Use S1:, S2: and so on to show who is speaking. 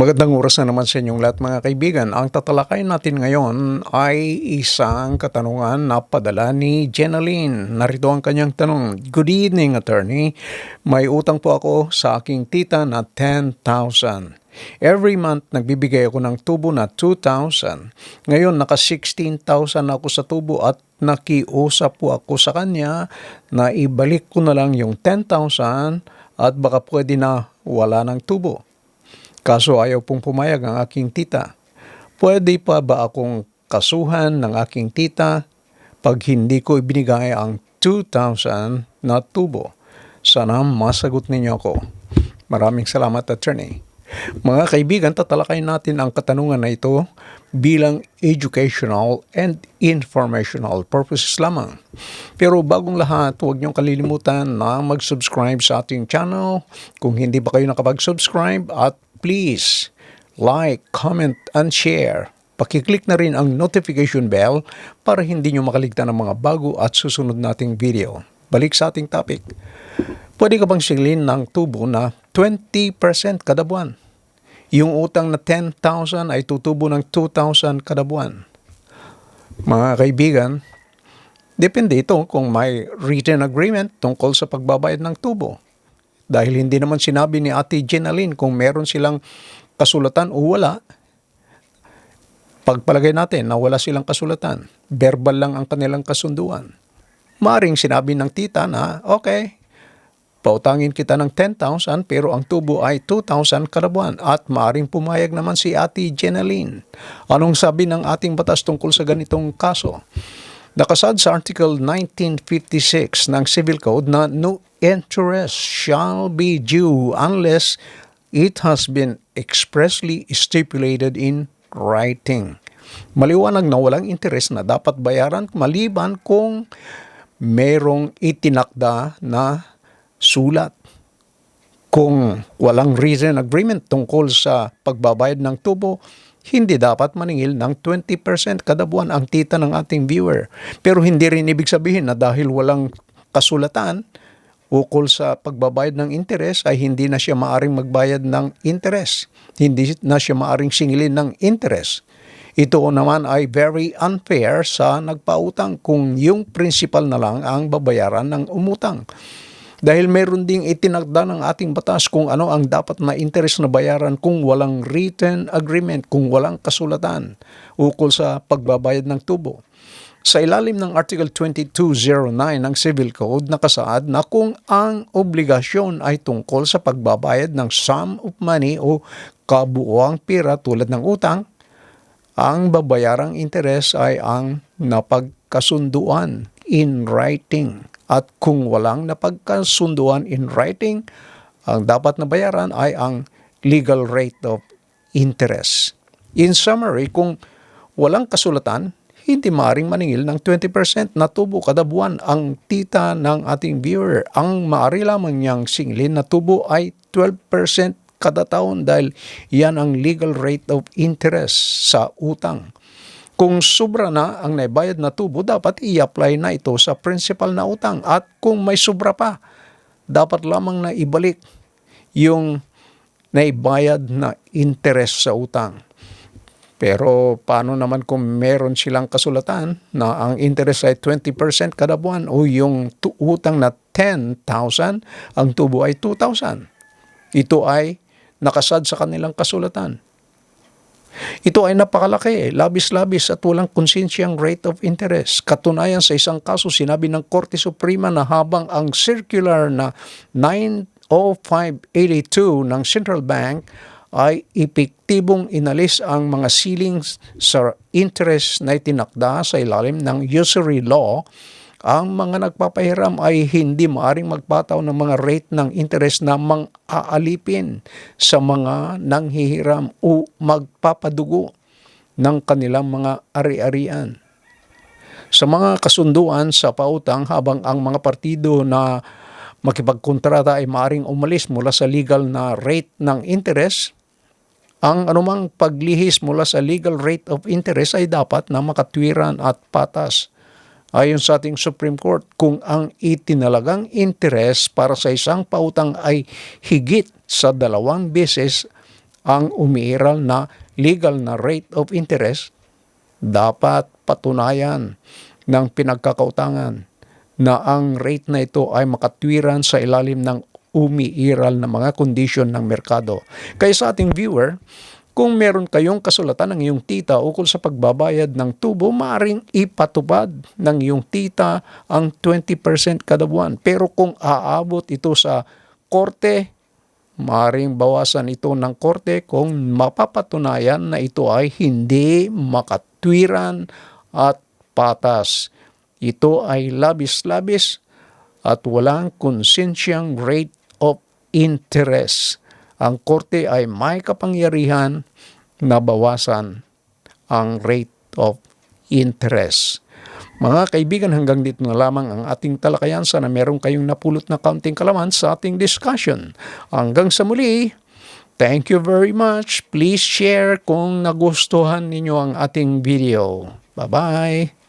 S1: Magandang oras na naman sa inyong lahat mga kaibigan. Ang tatalakay natin ngayon ay isang katanungan na padala ni Jenaline. Narito ang kanyang tanong. Good evening, attorney. May utang po ako sa aking tita na 10,000. Every month, nagbibigay ako ng tubo na 2,000. Ngayon, naka 16,000 ako sa tubo at nakiusap po ako sa kanya na ibalik ko na lang yung 10,000 at baka pwede na wala ng tubo. Kaso ayaw pong pumayag ang aking tita. Pwede pa ba akong kasuhan ng aking tita pag hindi ko ibinigay ang 2,000 na tubo? Sana masagot ninyo ako. Maraming salamat, attorney. Mga kaibigan, tatalakayin natin ang katanungan na ito bilang educational and informational purposes lamang. Pero bagong lahat, huwag niyong kalilimutan na mag-subscribe sa ating channel kung hindi pa kayo nakapag-subscribe at please like, comment, and share. Pakiclick na rin ang notification bell para hindi nyo makaligtan ng mga bago at susunod nating video. Balik sa ating topic. Pwede ka bang silin ng tubo na 20% kada buwan? Yung utang na 10,000 ay tutubo ng 2,000 kada buwan. Mga kaibigan, depende ito kung may written agreement tungkol sa pagbabayad ng tubo. Dahil hindi naman sinabi ni Ate Jenaline kung meron silang kasulatan o wala. Pagpalagay natin na wala silang kasulatan, verbal lang ang kanilang kasunduan. Maring sinabi ng tita na, okay, pautangin kita ng 10,000 pero ang tubo ay 2,000 kada buwan at maaring pumayag naman si Ate Jenaline. Anong sabi ng ating batas tungkol sa ganitong kaso? Nakasad sa Article 1956 ng Civil Code na no interest shall be due unless it has been expressly stipulated in writing. Maliwanag na walang interes na dapat bayaran maliban kung merong itinakda na sulat. Kung walang written agreement tungkol sa pagbabayad ng tubo, hindi dapat maningil ng 20% kada buwan ang tita ng ating viewer. Pero hindi rin ibig sabihin na dahil walang kasulatan ukol sa pagbabayad ng interes ay hindi na siya maaring magbayad ng interes. Hindi na siya maaring singilin ng interes. Ito naman ay very unfair sa nagpautang kung yung principal na lang ang babayaran ng umutang. Dahil meron ding itinakda ng ating batas kung ano ang dapat na interest na bayaran kung walang written agreement, kung walang kasulatan ukol sa pagbabayad ng tubo. Sa ilalim ng Article 2209 ng Civil Code nakasaad na kung ang obligasyon ay tungkol sa pagbabayad ng sum of money o kabuoang pira tulad ng utang, ang babayarang interes ay ang napagkasunduan in writing. At kung walang napagkasunduan in writing, ang dapat na bayaran ay ang legal rate of interest. In summary, kung walang kasulatan, hindi maaring maningil ng 20% na tubo kada buwan ang tita ng ating viewer. Ang maari lamang niyang singilin na tubo ay 12% kada taon dahil yan ang legal rate of interest sa utang. Kung sobra na ang naibayad na tubo, dapat i-apply na ito sa principal na utang. At kung may sobra pa, dapat lamang na ibalik yung naibayad na interest sa utang. Pero paano naman kung meron silang kasulatan na ang interest ay 20% kada buwan o yung utang na 10,000, ang tubo ay 2,000. Ito ay nakasad sa kanilang kasulatan. Ito ay napakalaki, labis-labis at walang konsensyang rate of interest. Katunayan sa isang kaso, sinabi ng Korte Suprema na habang ang circular na 90582 ng Central Bank ay epektibong inalis ang mga ceilings sa interest na itinakda sa ilalim ng usury law, ang mga nagpapahiram ay hindi maaring magpataw ng mga rate ng interest na mang-aalipin sa mga nanghihiram o magpapadugo ng kanilang mga ari-arian. Sa mga kasunduan sa pautang habang ang mga partido na makipagkontrata ay maaring umalis mula sa legal na rate ng interest, ang anumang paglihis mula sa legal rate of interest ay dapat na makatwiran at patas Ayon sa ating Supreme Court, kung ang itinalagang interes para sa isang pautang ay higit sa dalawang beses ang umiiral na legal na rate of interest, dapat patunayan ng pinagkakautangan na ang rate na ito ay makatwiran sa ilalim ng umiiral na mga kondisyon ng merkado. Kaya sa ating viewer, kung meron kayong kasulatan ng iyong tita ukol sa pagbabayad ng tubo, maaring ipatupad ng iyong tita ang 20% kada buwan. Pero kung aabot ito sa korte, maaring bawasan ito ng korte kung mapapatunayan na ito ay hindi makatwiran at patas. Ito ay labis-labis at walang konsensyang rate of interest. Ang korte ay may kapangyarihan na bawasan ang rate of interest. Mga kaibigan, hanggang dito na lamang ang ating talakayan. Sana meron kayong napulot na kaunting kalaman sa ating discussion. Hanggang sa muli, thank you very much. Please share kung nagustuhan ninyo ang ating video. Bye-bye!